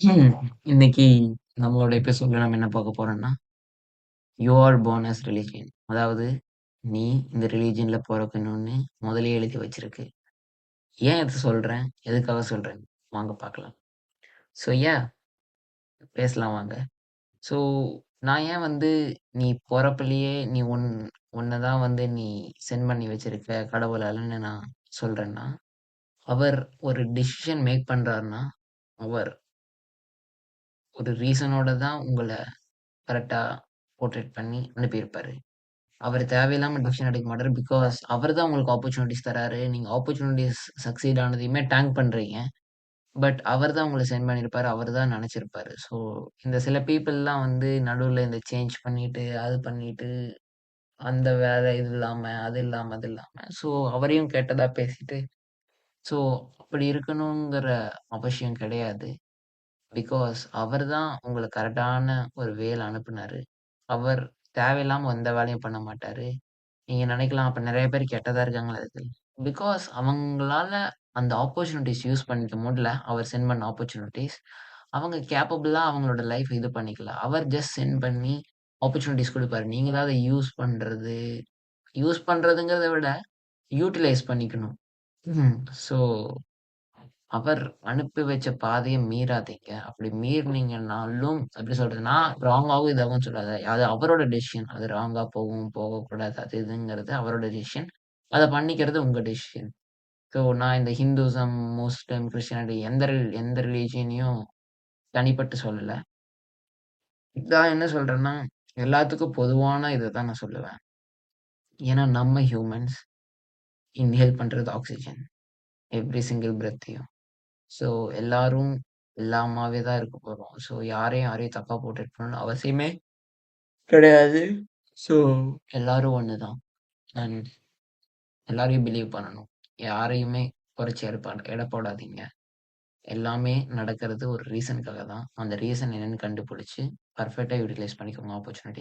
ம். இன்னைக்கு நம்மளோட எபிசோட்ல நம்ம என்ன பார்க்க போறோம்னா, you are born as religion அதாவது நீ இந்த ரிலீஜியன்ல பிறக்கணும்னு முதலே எழுதி வச்சிருக்கு. ஏன் இத சொல்றேன்? எதுக்காக சொல்றேன்? வாங்க பார்க்கலாம். ஸோ ஏன் பேசலாம் வாங்க. ஸோ நான் ஏன் வந்து நீ பொறப்பிலேயே நீ உன் ஒன்னை தான் வந்து நீ சென்ட் பண்ணி வச்சிருக்க கடவுளாலன்னு நான் சொல்றேன்னா, அவர் ஒரு டிசிஷன் மேக் பண்றாருன்னா, அவர் ஒரு ரீசனோட தான் உங்கள கரெக்ட்டா போர்ட்ரேட் பண்ணி அனுப்பியிருப்பாரு. அவரு தேவையில்லாம டிசிஷன் எடுக்க மாட்டாரு. பிகாஸ் அவர் தான் உங்களுக்கு ஆப்பர்ச்சுனிட்டீஸ் தராரு. நீங்க ஆப்பர்ச்சுனிட்டீஸ் சக்சீட் ஆனதையுமே டேங்க் பண்றீங்க. பட் அவர் தான் உங்கள சென்ட் பண்ணியிருப்பாரு. அவர் தான் நெனச்சிருப்பாரு. ஸோ இந்த சில பீப்பிள்லாம் வந்து நடுவுல இந்த சேஞ்ச் பண்ணிட்டு, அது பண்ணிட்டு, அந்த வேலை இது இல்லாம, அது இல்லாம, அது இல்லாம, ஸோ அவரையும் கெட்டதா பேசிட்டு, ஸோ அப்படி இருக்கணுங்கிற அவசியம் கிடையாது. பிகாஸ் அவர் தான் உங்களுக்கு கரெக்டான ஒரு வேல அனுப்புனாரு. அவர் தேவையில்லாம எந்த வேலையும் பண்ண மாட்டாரு. நீங்க நினைக்கலாம் அப்ப நெறைய பேர் கெட்டதா இருக்காங்களா அதுக்கு. பிகாஸ் அவங்களால அந்த ஆப்பர்ச்சுனிட்டீஸ் யூஸ் பண்ணிக்க முடியல. அவர் சென்ட் பண்ண ஆப்பர்ச்சுனிட்டீஸ். அவங்க கேப்பபிளா அவங்களோட லைஃப் இது பண்ணிக்கல. அவர் ஜஸ்ட் சென்ட் பண்ணி ஆப்பர்ச்சுனிட்டீஸ் குடுப்பாரு. நீங்க தான் அத யூஸ் பண்றது யூஸ் பண்றதுங்கிறத விட யூட்டிலைஸ் பண்ணிக்கணும். ம். ஸோ அவர் அனுப்பி வச்ச பாதையை மீறாதீங்க. அப்படி மீறினீங்கனாலும் எப்படி சொல்றது? நான் ராங்காகவும் இதாகவும் சொல்லாத. அது அவரோட டெசிஷன். அது ராங்கா போகும், போகக்கூடாது. அது இதுங்கிறது அவரோட டெசிஷன். அதை பண்ணிக்கிறது உங்க டெசிஷன். ஸோ நான் இந்த ஹிந்துசம், முஸ்லிம், கிறிஸ்டியானிட்டி எந்த ரில் எந்த ரிலீஜியனையும் தனிப்பட்டு சொல்லலை இதான் என்ன சொல்றேன்னா, எல்லாத்துக்கும் பொதுவான இதை தான் நான் சொல்லுவேன். ஏன்னா நம்ம ஹியூமன்ஸ் இன்ஹேல் பண்ணுறது ஆக்சிஜன் எவ்ரி சிங்கிள் பிரெத்தையும். ஸோ எல்லாரும் இல்லாமாவே தான் இருக்க போகிறோம் ஸோ யாரையும் யாரையும் தப்பாக போட்டுட்டு போகணும்னு அவசியமே கிடையாது. ஸோ எல்லாரும் ஒன்று தான். அண்ட் எல்லாரையும் பிலீவ் பண்ணணும். யாரையுமே குறைச்சி எடுப்பா எடப்போடாதீங்க எடை போடாதீங்க. எல்லாமே நடக்கிறது ஒரு ரீசனுக்காக தான். அந்த ரீசன் என்னன்னு கண்டுபிடிச்சி பர்ஃபெக்டாக யூட்டிலைஸ் பண்ணிக்கோங்க ஆப்பர்ச்சுனிட்டி.